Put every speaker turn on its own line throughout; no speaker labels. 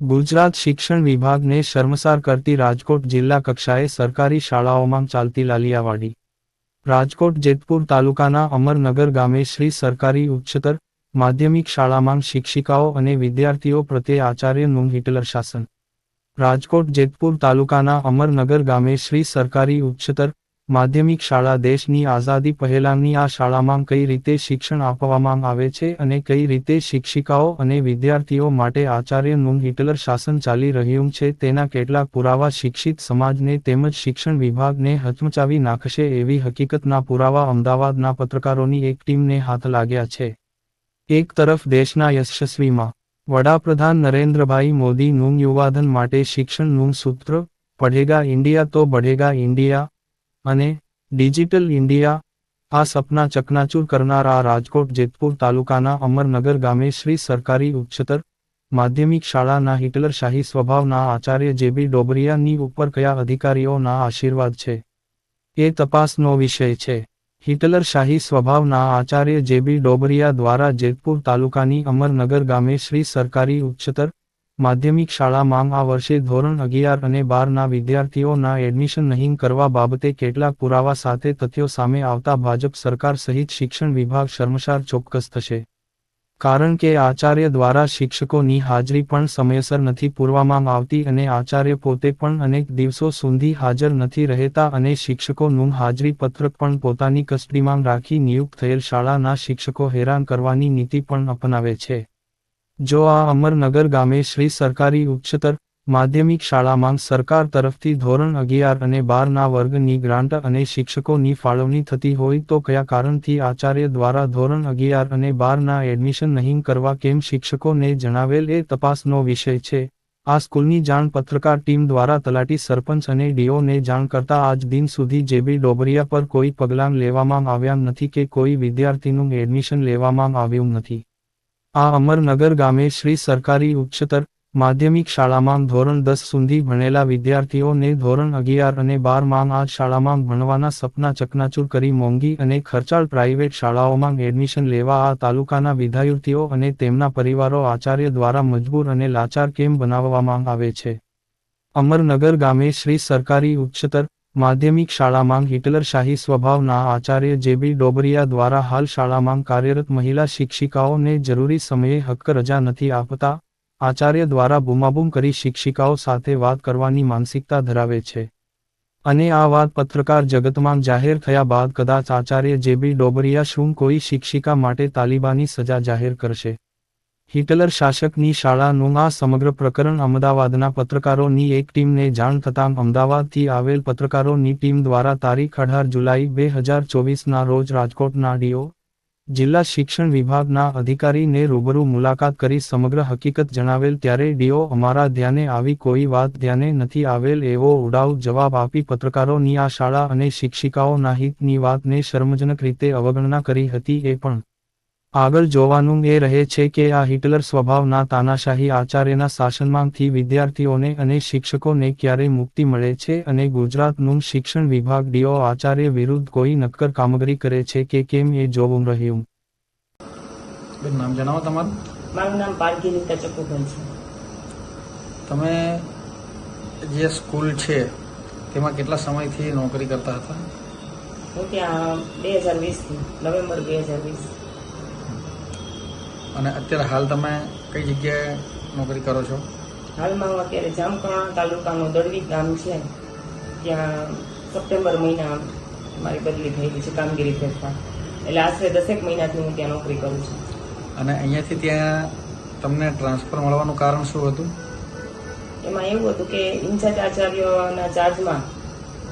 ગુજરાત શિક્ષણ વિભાગને શર્મસાર કરતી રાજકોટ જિલ્લા કક્ષાએ સરકારી શાળાઓમાં ચાલતી લાલિયાવાડી. રાજકોટ જેતપુર તાલુકાના અમરનગર ગામે શ્રી સરકારી ઉચ્ચતર માધ્યમિક શાળામાં શિક્ષિકાઓ અને વિદ્યાર્થીઓ પ્રત્યે આચાર્યનું હિટલર શાસન. રાજકોટ જેતપુર તાલુકાના અમરનગર ગામે શ્રી સરકારી ઉચ્ચતર માધ્યમિક શાળા દેશની આઝાદી પહેલાંની આ શાળામાં કઈ રીતે શિક્ષણ આપવામાં આવે છે અને કઈ રીતે શિક્ષિકાઓ અને વિદ્યાર્થીઓ માટે આચાર્યનું હિટલર શાસન ચાલી રહ્યું છે તેના કેટલાક પુરાવા શિક્ષિત સમાજને તેમજ શિક્ષણ વિભાગને હચમચાવી નાખશે એવી હકીકતના પુરાવા અમદાવાદના પત્રકારોની એક ટીમને હાથ લાગ્યા છે. એક તરફ દેશના યશસ્વીમાં વડાપ્રધાન નરેન્દ્રભાઈ મોદીનું યુવાધન માટે શિક્ષણનું સૂત્ર પઢેગા ઇન્ડિયા તો બઢેગા ઇન્ડિયા અને ડિજિટલ ઇન્ડિયા, આ સપના ચકનાચૂર કરનાર રાજકોટ જેતપુર તાલુકાના અમરનગર ગામે શ્રી સરકારી ઉચ્ચતર માધ્યમિક શાળાના હિટલરશાહી સ્વભાવના આચાર્ય જેબી ડોબરિયાની ઉપર કયા અધિકારીઓના આશીર્વાદ છે? એ તપાસનો વિષય છે. હિટલરશાહી સ્વભાવના આચાર્ય જેબી ડોબરિયા દ્વારા જેતપુર તાલુકાની અમરનગર ગામે શ્રી સરકારી ઉચ્ચતર માધ્યમિક શાળામાં આ વર્ષે ધોરણ અગિયાર અને બારના વિદ્યાર્થીઓના એડમિશન નહીં કરવા બાબતે કેટલાક પુરાવા સાથે તથ્યો સામે આવતા ભાજપ સરકાર સહિત શિક્ષણ વિભાગ શર્મસાર ચોક્કસ થશે. કારણ કે આચાર્ય દ્વારા શિક્ષકોની હાજરી પણ સમયસર નથી પૂરવામાં આવતી અને આચાર્ય પોતે પણ અનેક દિવસો સુધી હાજર નથી રહેતા અને શિક્ષકોનું હાજરી પત્રક પણ પોતાની કસ્ટડીમાં રાખી નિયુક્ત થયેલ શાળાના શિક્ષકો હેરાન કરવાની નીતિ પણ અપનાવે છે. જો આ અમરનગર ગામે શ્રી સરકારી ઉચ્ચતર માધ્યમિક શાળામાં સરકાર તરફથી ધોરણ અગિયાર અને બારના વર્ગની ગ્રાન્ટ અને શિક્ષકોની ફાળવણી થતી હોય તો કયા કારણથી આચાર્ય દ્વારા ધોરણ અગિયાર અને બારના એડમિશન નહીં કરવા કેમ શિક્ષકોને જણાવેલ એ તપાસનો વિષય છે. આ સ્કૂલની જાણ પત્રકાર ટીમ દ્વારા તલાટી સરપંચ અને ડીઓને જાણ કરતા આજ દિન સુધી જેબી ડોબરિયા પર કોઈ પગલાં લેવામાં આવ્યા નથી કે કોઈ વિદ્યાર્થીનું એડમિશન લેવામાં આવ્યું નથી. આ અમરનગર ગામે શ્રી સરકારી ઉચ્ચતર માધ્યમિક શાળામાં ધોરણ દસ સુધી ભણેલા વિદ્યાર્થીઓને ધોરણ અગિયાર અને બારમાં આ શાળામાં ભણવાના સપના ચકનાચૂર કરી મોંઘી અને ખર્ચાળ પ્રાઇવેટ શાળાઓમાં એડમિશન લેવા આ તાલુકાના વિદ્યાર્થીઓ અને તેમના પરિવારો આચાર્ય દ્વારા મજબૂર અને લાચાર કેમ બનાવવામાં આવે છે? અમરનગર ગામે શ્રી સરકારી ઉચ્ચતર માધ્યમિક શાળામાં હિટલરશાહી સ્વભાવના આચાર્ય જેબી ડોબરિયા દ્વારા હાલ શાળામાં કાર્યરત મહિલા શિક્ષિકાઓને જરૂરી સમયે હક્ક રજા નથી આપતા, આચાર્ય દ્વારા બૂમાબૂમ કરી શિક્ષિકાઓ સાથે વાત કરવાની માનસિકતા ધરાવે છે. અને આ વાત પત્રકાર જગતમાં જાહેર થયા બાદ કદાચ આચાર્ય જેબી ડોબરિયા શું કોઈ શિક્ષિકા માટે તાલિબાની સજા જાહેર કરશે. હિટલર શાસકની શાળાનું આ સમગ્ર પ્રકરણ અમદાવાદના પત્રકારોની એક ટીમને જાણ થતાં અમદાવાદથી આવેલ પત્રકારોની ટીમ દ્વારા તારીખ અઢાર જુલાઈ બે હજાર ચોવીસના રોજ રાજકોટના ડીઓ, જિલ્લા શિક્ષણ વિભાગના અધિકારીને રૂબરૂ મુલાકાત કરી સમગ્ર હકીકત જણાવેલ ત્યારે ડીઓ, અમારા ધ્યાને આવી કોઈ વાત ધ્યાને નથી આવેલ એવો ઉડાવ જવાબ આપી પત્રકારોની આ શાળા અને શિક્ષિકાઓના હિતની વાતને શર્મજનક રીતે અવગણના કરી હતી એ પણ આગળ જોવાનું એ રહે છે કે આ હિટલર સ્વભાવના તાનાશાહી આચાર્યના શાસનમાંથી વિદ્યાર્થીઓને અને શિક્ષકોને ક્યારે મુક્તિ મળે છે અને ગુજરાતનું શિક્ષણ વિભાગ ડીઓ આચાર્ય વિરુદ્ધ કોઈ નક્કર કામગીરી કરે છે કે કેમ એ જોવું રહ્યું.
બેન નામ જણાવો તમારું.
મારું નામ ચકુભાઈ છે.
તમે જે સ્કૂલ છે તેમાં કેટલા સમયથી નોકરી કરતા હતા?
હું ત્યાં બે હજાર વીસથી નવેમ્બર બે હજાર વીસ.
અને અત્યારે હાલ તમે કઈ જગ્યાએ નોકરી કરો છો?
હાલમાં હું અત્યારે જામકણા તાલુકાનું દળવી ગામ છે. ત્યાં સપ્ટેમ્બર મહિના મારી બદલી થયેલી છે કામગીરી ફેરફાર એટલે આશરે દસેક મહિનાથી હું ત્યાં નોકરી કરું છું.
અને અહીંયાથી ત્યાં તમને ટ્રાન્સફર મળવાનું કારણ શું હતું?
એમાં એવું હતું કે ઇન્ચાર્જ આચાર્યના ચાર્જમાં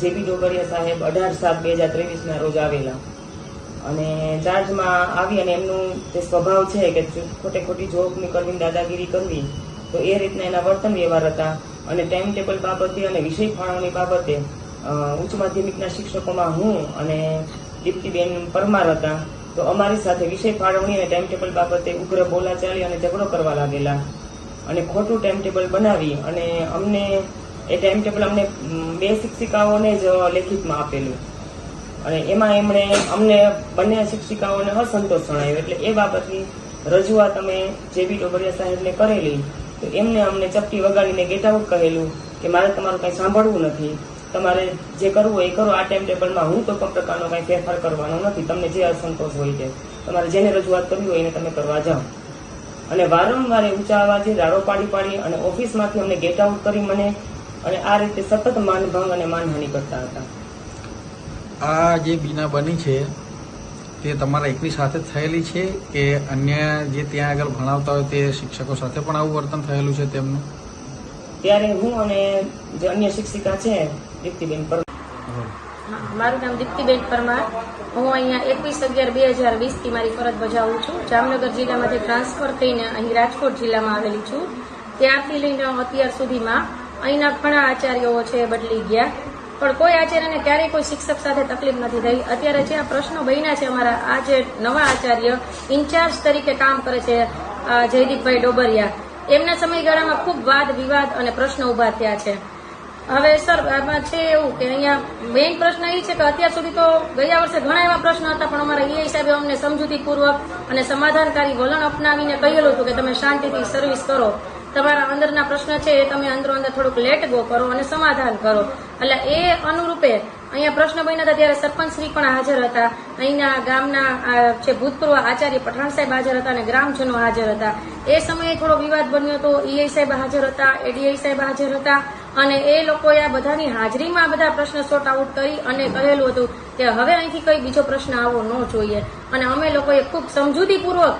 જે બી ડોગરિયા સાહેબ અઢાર સાત બે હજાર ત્રેવીસના રોજ આવેલા. અને ચાર્જમાં આવી અને એમનું જે સ્વભાવ છે કે ખોટે ખોટી જોબની કરવી દાદાગીરી કરવી, તો એ રીતના એના વર્તન વ્યવહાર હતા. અને ટાઈમ ટેબલ બાબતે અને વિષય ફાળવણી બાબતે ઉચ્ચ માધ્યમિકના શિક્ષકોમાં હું અને દીપ્તિબેન પરમાર હતા. તો અમારી સાથે વિષય ફાળવણી અને ટાઈમ ટેબલ બાબતે ઉગ્ર બોલાચાલી અને ઝઘડો કરવા લાગેલા. અને ખોટું ટાઈમ ટેબલ બનાવી અને અમને એ ટાઈમ ટેબલ અમને બે શિક્ષિકાઓને જ લેખિતમાં આપેલું. અને એમાં એમણે અમને બંને શિક્ષિકાઓને અસંતોષ જણાવ્યો. એટલે એ બાબતની રજૂઆત અમે જે બી ડોબરિયા સાહેબને કરેલી, તો એમને અમને ચપટી વગાડીને ગેટ આઉટ કહેલું કે મારે તમારું કંઈ સાંભળવું નથી. તમારે જે કરવું હોય એ કરો. આ ટાઈમ ટેબલમાં હું કોઈ પણ પ્રકારનો કંઈ ફેરફાર કરવાનો નથી. તમને જે અસંતોષ હોય તે તમારે જેને રજૂઆત કરવી હોય એને તમે કરવા જાઓ. અને વારંવાર ઊંચા અવાજે રાડો પાડી પાડી અને ઓફિસમાંથી અમને ગેટ આઉટ કરી મને અને આ રીતે સતત માનભંગ અને માનહાનિ કરતા હતા.
આ જે બીના બની છે તે તમારા એકની સાથે જ થયેલી છે કે અન્ય જે ત્યાં આગળ ભણાવતા હોય તે શિક્ષકો સાથે પણ આવું વર્તન થયેલું છે તેમનું?
ત્યારે હું અને જે અન્ય શિક્ષિકા છે દીપ્તિબેન પર
હા, મારું નામ દીપ્તિબેન પરમાર. હું અહીંયા એકવીસ અગિયાર બે હજાર વીસથી મારી ફરજ બજાવું છું. જામનગર જિલ્લામાંથી ટ્રાન્સફર થઈને અહીં રાજકોટ જિલ્લામાં આવેલી છું. ત્યારથી લઈને અત્યાર સુધીમાં અહીંના ઘણા આચાર્યો છે બદલી ગયા. પણ કોઈ આચાર્યને ક્યારેય કોઈ શિક્ષક સાથે તકલીફ નથી થઈ. અત્યારે જે આ પ્રશ્નો બન્યા છે અમારા, આ જે નવા આચાર્ય ઇન્ચાર્જ તરીકે કામ કરે છે જયદીપભાઈ ડોબરિયા, એમના સમયગાળામાં ખૂબ વાદ, વિવાદ અને પ્રશ્નો ઊભા થયા છે. હવે સર, આમાં છે એવું કે અહીંયા મેઇન પ્રશ્ન એ છે કે અત્યાર સુધી તો ગયા વર્ષે ઘણા એવા પ્રશ્નો હતા, પણ અમારા ઈઆઈ સાહેબે અમને સમજૂતીપૂર્વક અને સમાધાનકારી વલણ અપનાવીને કહેલું હતું કે તમે શાંતિથી સર્વિસ કરો. તમારા અંદરના પ્રશ્ન છે એ તમે અંદરો અંદર થોડુંક લેટ ગો કરો અને સમાધાન કરો. એટલે એ અનુરૂપે અહીંયા પ્રશ્ન બન્યા હતા ત્યારે સરપંચ શ્રી પણ હાજર હતા. અહીંના ગામના જે ભૂતપૂર્વ આચાર્ય પઠાણ સાહેબ હાજર હતા અને ગ્રામજનો હાજર હતા. એ સમયે થોડો વિવાદ બન્યો હતો ઈઆઈ સાહેબ હાજર હતા એડીઆઈ સાહેબ હાજર હતા અને એ લોકોએ આ બધાની હાજરીમાં બધા પ્રશ્ન સોર્ટ આઉટ કરી અને કહેલું હતું કે હવે અહીંથી કઈ બીજો પ્રશ્ન આવવો ન જોઈએ. અને અમે લોકોએ ખૂબ સમજૂતીપૂર્વક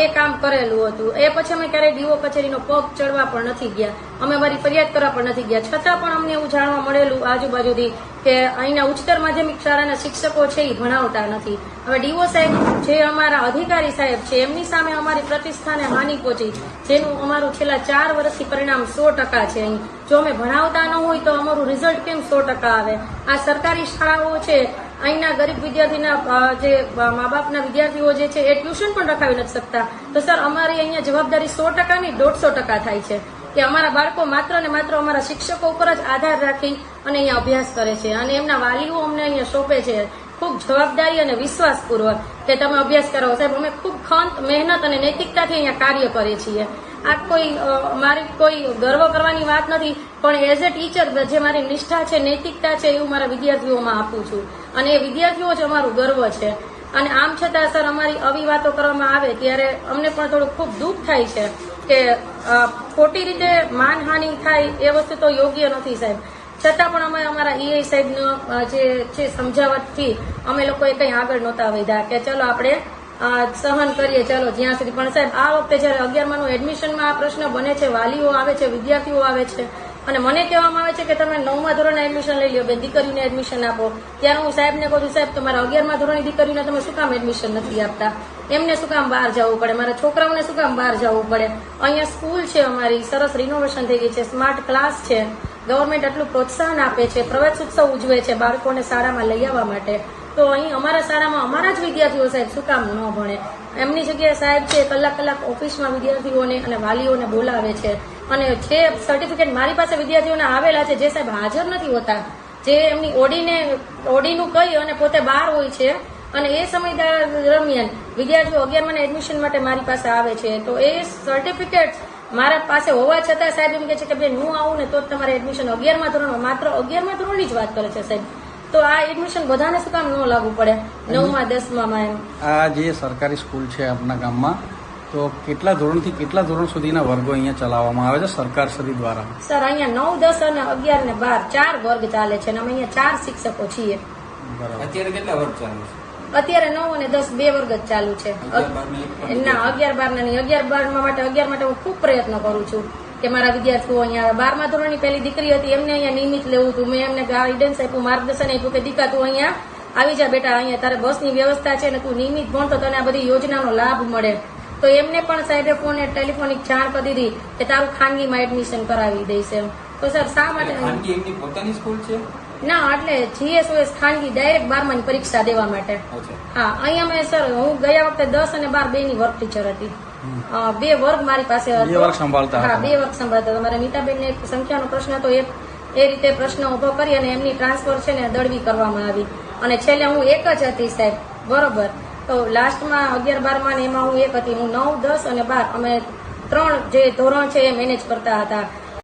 એ કામ કરેલું હતું. એ પછી અમે ક્યારેય ડીઓ કચેરીનો પગ ચડવા પણ નથી ગયા. અમે અમારી ફરિયાદ કરવા પણ નથી ગયા. છતાં પણ અમને એવું જાણવા મળેલું આજુબાજુથી કે અહીંના ઉચ્ચતર માધ્યમિક શાળાના શિક્ષકો છે એ ભણાવતા નથી. હવે ડીઓ સાહેબ જે અમારા અધિકારી સાહેબ છે, એમની સામે અમારી પ્રતિષ્ઠાને હાનિ પહોંચી, જેનું અમારું છેલ્લા ચાર વર્ષથી પરિણામ સો ટકા છે અહીં. જો અમે ભણાવતા ન હોય તો અમારું રિઝલ્ટ કેમ સો ટકા આવે? આ સરકારી શાળાઓ છે અહીંના ગરીબ વિદ્યાર્થીના જે મા બાપના વિદ્યાર્થીઓ જે છે એ ટ્યુશન પણ રખાવી નથી શકતા. તો સર, અમારી અહીંયા જવાબદારી સો ટકાની દોઢસો ટકા થાય છે કે અમારા બાળકો માત્ર ને માત્ર અમારા શિક્ષકો ઉપર જ આધાર રાખી અને અહીંયા અભ્યાસ કરે છે. અને એમના વાલીઓ અમને અહીંયા સોંપે છે ખૂબ જવાબદારી અને વિશ્વાસપૂર્વક કે તમે અભ્યાસ કરો. સાહેબ, અમે ખૂબ ખંત, મહેનત અને નૈતિકતાથી અહીંયા કાર્ય કરીએ છીએ. આ કોઈ મારી કોઈ ગર્વ કરવાની વાત નથી, પણ એઝ એ ટીચર જે મારી નિષ્ઠા છે, નૈતિકતા છે, એવું મારા વિદ્યાર્થીઓમાં આપું છું. અને એ વિદ્યાર્થીઓ જ અમારું ગર્વ છે. અને આમ છતાં સર, અમારી આવી વાતો કરવામાં આવે ત્યારે અમને પણ થોડું ખૂબ દુઃખ થાય છે કે ખોટી રીતે માનહાનિ થાય એ વસ્તુ તો યોગ્ય નથી સાહેબ. છતાં પણ અમે અમારા ઈઆઈ સાહેબનો જે છે સમજાવટથી અમે લોકોએ કંઈ આગળ નહોતા વધ્યા કે ચલો આપણે સહન કરીએ. ચલો, જ્યાં સુધી પણ સાહેબ, આ વખતે જ્યારે અગિયારમાંનું એડમિશનમાં આ પ્રશ્ન બને છે, વાલીઓ આવે છે, વિદ્યાર્થીઓ આવે છે, અને મને કહેવામાં આવે છે કે તમે નવમા ધોરણે એડમિશન લઈ લો બે દીકરીને એડમિશન આપો. ત્યારે હું સાહેબને કહું છું, સાહેબ, તમારા અગિયારમા ધોરણની દીકરીને તમે શું કામ એડમિશન નથી આપતા? એમને શું કામ બહાર જવું પડે? મારા છોકરાઓને શું કામ બહાર જવું પડે? અહીંયા સ્કૂલ છે અમારી, સરસ રિનોવેશન થઈ ગઈ છે સ્માર્ટ ક્લાસ છે. ગવર્મેન્ટ આટલું પ્રોત્સાહન આપે છે પ્રવેશ ઉત્સવ ઉજવે છે બાળકોને શાળામાં લઈ આવવા માટે. તો અહીં અમારા શાળામાં અમારા જ વિદ્યાર્થીઓ સાહેબ શું કામ ન ભણે? એમની જગ્યાએ સાહેબ છે, કલાક કલાક ઓફિસમાં વિદ્યાર્થીઓને અને વાલીઓને બોલાવે છે. અને જે સર્ટિફિકેટ મારી પાસે વિદ્યાર્થીઓને આવેલા છે, જે સાહેબ હાજર નથી હોતા. જે એમની ઓડીને, ઓડીનું કહી અને પોતે બહાર હોય છે. અને એ સમય દરમિયાન વિદ્યાર્થીઓ અગિયારમાં એડમિશન માટે મારી પાસે આવે છે. તો એ સર્ટિફિકેટ મારા પાસે હોવા છતાં સાહેબ એમ કે છે કે બેન હું આવું ને તો તમારે એડમિશન અગિયારમાં ધોરણમાં. માત્ર અગિયારમાં ધોરણની જ વાત કરે છે સાહેબ. તો આ એડમિશન બધાને શું કામ ન લાગુ પડે? નવમાં દસમાં એમ.
આ જે સરકારી સ્કૂલ છે આપણા ગામમાં તો કેટલા ધોરણથી કેટલા ધોરણ સુધીના વર્ગો અહીંયા ચલાવવામાં આવે છે સરકાર શ્રી દ્વારા?
સર અહીંયા નવ દસ અને અગિયાર ને બાર ચાર વર્ગ ચાલે છે અને અમે અહીંયા ચાર શિક્ષકો છીએ.
અત્યારે કેટલા વર્ગ ચાલે છે?
અત્યારે નવ અને દસ બે વર્ગ જ ચાલુ છે. ના અગિયાર બાર ના નહીં. અગિયાર બાર માટે અગિયાર માટે હું ખૂબ પ્રયત્ન કરું છું. કે મારા વિદ્યાર્થીઓ અહીંયા બારમા ધોરણની પહેલી દીકરી હતી એમને અહીંયા નિયમિત લેવું હતું. મેં એમને ગાઈડન્સ આપ્યું માર્ગદર્શન આપ્યું કે દીકા તું અહીંયા આવી જા બેટા અહીંયા તારે બસની વ્યવસ્થા છે અને તું નિયમિત ભણતો તને આ બધી યોજનાનો લાભ મળે. તો એમને પણ સાહેબે ફોન ટેલિફોનિક જાણ કરી દીધી કે તારું ખાનગીમાં એડમિશન કરાવી દઈશ એમ. તો સર શા માટે
ખાનગી એમની પોતાની સ્કૂલ છે?
ના એટલે જીએસઓએસ ખાનગી ડાયરેક્ટ બારમાની પરીક્ષા દેવા માટે. હા અહીંયા મેં સર હું ગયા વખતે દસ અને બાર બે ની વર્ક ટીચર હતી. બે વર્ગ મારી પાસે
બે વર્ગ સંભાળતા
હા. બે વર્ગ સંભાળતા મારા સંખ્યાનો પ્રશ્ન હતો. એક એ રીતે પ્રશ્ન ઊભો કરી અને એમની ટ્રાન્સફર છે ને દળવી કરવામાં આવી. અને છેલ્લે હું એક જ હતી સાહેબ. બરોબર. તો લાસ્ટમાં અગિયાર બારમાં ને એમાં હું એક હતી. હું નવ દસ અને બાર. અમે ત્રણ જે ધોરણ છે એ મેનેજ કરતા હતા.